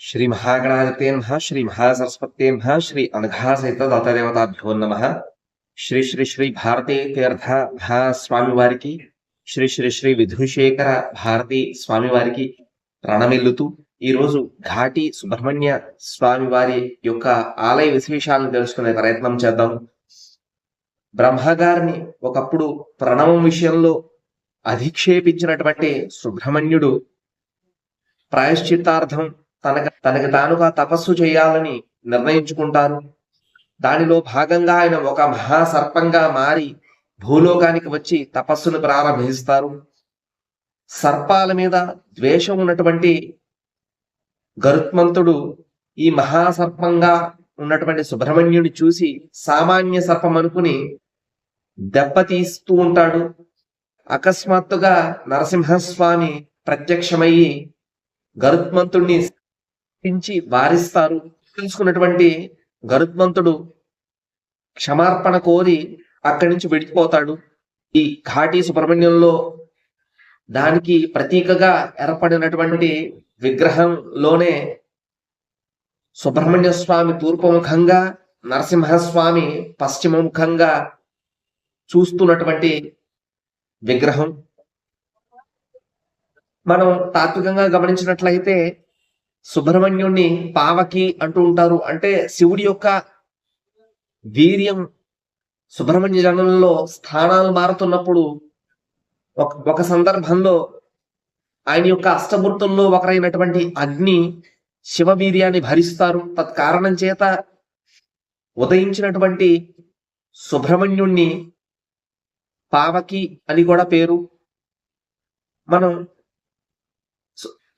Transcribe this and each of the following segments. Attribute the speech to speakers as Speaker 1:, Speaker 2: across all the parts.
Speaker 1: శ్రీ మహాగణాధిపతే నమ శ్రీ మహాసరస్వతే నమ శ్రీ అనఘాసహిత దత్తదేవతాభ్యో నమ శ్రీ శ్రీ శ్రీ భారతీ తీర్థ మహాస్వామి వారికి శ్రీ శ్రీ శ్రీ విధుశేఖర భారతీ స్వామి వారికి రణమిల్లుతూ ఈ రోజు ఘాటి సుబ్రహ్మణ్య స్వామి వారి యొక్క ఆలయ విశేషాలను తెలుసుకునే ప్రయత్నం చేద్దాం. బ్రహ్మగారిని ఒకప్పుడు ప్రణవం విషయంలో అధిక్షేపించినటువంటి సుబ్రహ్మణ్యుడు ప్రాయశ్చిత్తార్థం తనకు తనకి తానుగా తపస్సు చేయాలని నిర్ణయించుకుంటారు. దానిలో భాగంగా ఆయన ఒక మహాసర్పంగా మారి భూలోకానికి వచ్చి తపస్సును ప్రారంభిస్తారు. సర్పాల మీద ద్వేషం ఉన్నటువంటి గరుత్మంతుడు ఈ మహాసర్పంగా ఉన్నటువంటి సుబ్రహ్మణ్యుని చూసి సామాన్య సర్పం అనుకుని దెబ్బతీస్తూ ఉంటాడు. అకస్మాత్తుగా నరసింహస్వామి ప్రత్యక్షమయ్యి గరుత్మంతుడిని పించి వారిస్తారు. తెలుసుకున్నటువంటి గరుత్మంతుడు క్షమార్పణ కోరి అక్కడి నుంచి విడిచిపోతాడు. ఈ ఘాటి సుబ్రహ్మణ్యంలో దానికి ప్రతీకగా ఏర్పడినటువంటి విగ్రహంలోనే సుబ్రహ్మణ్య స్వామి తూర్పుముఖంగా నరసింహస్వామి పశ్చిమముఖంగా చూస్తున్నటువంటి విగ్రహం. మనం తాత్వికంగా గమనించినట్లయితే సుబ్రహ్మణ్యుణ్ణి పావకి అంటూ ఉంటారు. అంటే శివుడి యొక్క వీర్యం సుబ్రహ్మణ్య జనంలో స్థానాలు మారుతున్నప్పుడు ఒక ఒక సందర్భంలో ఆయన యొక్క అష్టమూర్తుల్లో ఒకరైనటువంటి అగ్ని శివవీర్యాన్ని భరిస్తారు. తత్కారణం చేత ఉదయించినటువంటి సుబ్రహ్మణ్యుణ్ణి పావకి అని కూడా పేరు. మనం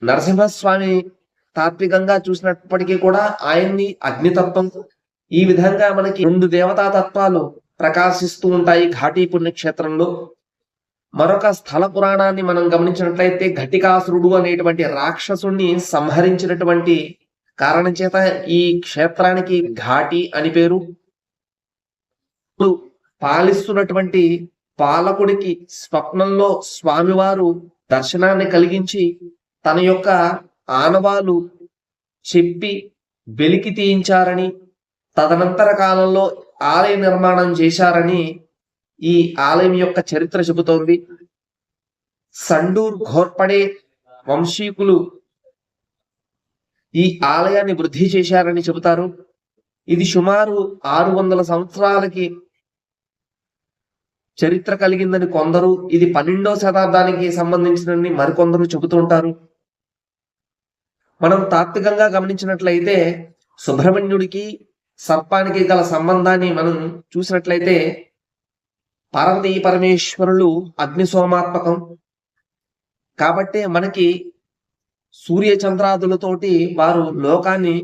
Speaker 1: నరసింహస్వామి తాత్వికంగా చూసినప్పటికీ కూడా ఆయన్ని అగ్నితత్వం ఈ విధంగా మనకి రెండు దేవతా తత్వాలు ప్రకాశిస్తూ ఉంటాయి ఘాటీ పుణ్యక్షేత్రంలో. మరొక స్థల పురాణాన్ని మనం గమనించినట్లయితే ఘటికాసురుడు అనేటువంటి రాక్షసుణ్ణి సంహరించినటువంటి కారణం చేత ఈ క్షేత్రానికి ఘాటి అని పేరు. పాలిస్తున్నటువంటి పాలకుడికి స్వప్నంలో స్వామివారు దర్శనాన్ని కలిగించి తన యొక్క ఆనవాలు చెప్పి వెలికి తీయించారని తదనంతర కాలంలో ఆలయ నిర్మాణం చేశారని ఈ ఆలయం యొక్క చరిత్ర చెబుతోంది. సండూర్ ఘోర్పడే వంశీకులు ఈ ఆలయాన్ని వృద్ధి చేశారని చెబుతారు. ఇది సుమారు ఆరు వందల సంవత్సరాలకి చరిత్ర కలిగిందని కొందరు ఇది పన్నెండవ శతాబ్దానికి సంబంధించినని మరికొందరు చెబుతుంటారు మనం తాత్వికంగా గమనించినట్లయితే సుబ్రహ్మణ్యుడికి సర్పానికి గల సంబంధాన్ని మనం చూసినట్లయితే పార్వతీ పరమేశ్వరులు అగ్ని సోమాత్మకం కాబట్టి మనకి సూర్య చంద్రాదులతోటి వారు లోకాన్ని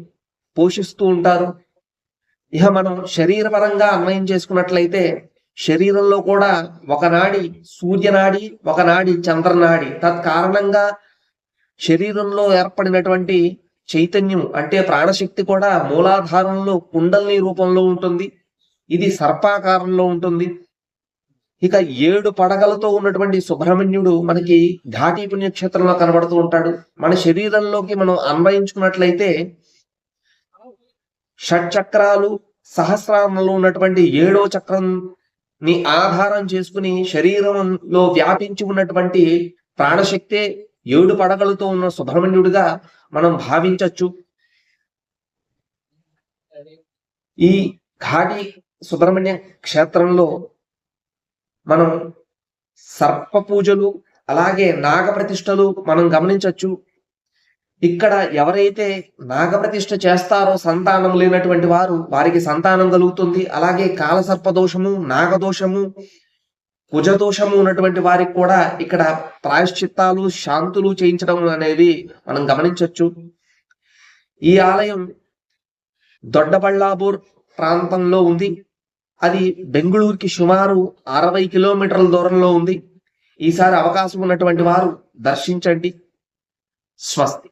Speaker 1: పోషిస్తూ ఉంటారు. ఇక మనం శరీరపరంగా అన్వయం చేసుకున్నట్లయితే శరీరంలో కూడా ఒకనాడి సూర్యనాడి ఒకనాడి చంద్రనాడి. తత్కారణంగా శరీరంలో ఏర్పడినటువంటి చైతన్యం అంటే ప్రాణశక్తి కూడా మూలాధారంలో కుండల్ని రూపంలో ఉంటుంది. ఇది సర్పాకారంలో ఉంటుంది. ఇక ఏడు పడగలతో ఉన్నటువంటి సుబ్రహ్మణ్యుడు మనకి ఘాటీ పుణ్యక్షేత్రంలో కనబడుతూ ఉంటాడు. మన శరీరంలోకి మనం అన్వయించుకున్నట్లయితే షట్చక్రాలు సహస్రారంలో ఉన్నటువంటి ఏడో చక్రం ని ఆధారం చేసుకుని శరీరంలో వ్యాపించి ఉన్నటువంటి ప్రాణశక్తే ఏడు పడగలతో ఉన్న సుబ్రహ్మణ్యుడిగా మనం భావించవచ్చు ఈ ఘాటి సుబ్రహ్మణ్య క్షేత్రంలో మనం సర్ప పూజలు అలాగే నాగ ప్రతిష్టలు మనం గమనించవచ్చు ఇక్కడ ఎవరైతే నాగప్రతిష్ఠ చేస్తారో సంతానం లేనటువంటి వారు వారికి సంతానం కలుగుతుంది. అలాగే కాలసర్ప దోషము నాగదోషము కుజదోషము ఉన్నటువంటి వారికి కూడా ఇక్కడ ప్రాయశ్చిత్తాలు శాంతులు చేయించడం అనేది మనం గమనించవచ్చు ఈ ఆలయం దొడ్డబళ్ళాపూర్ ప్రాంతంలో ఉంది. అది బెంగళూరుకి సుమారు అరవై కిలోమీటర్ల దూరంలో ఉంది. ఈసారి అవకాశం ఉన్నటువంటి వారు దర్శించండి. స్వస్తి.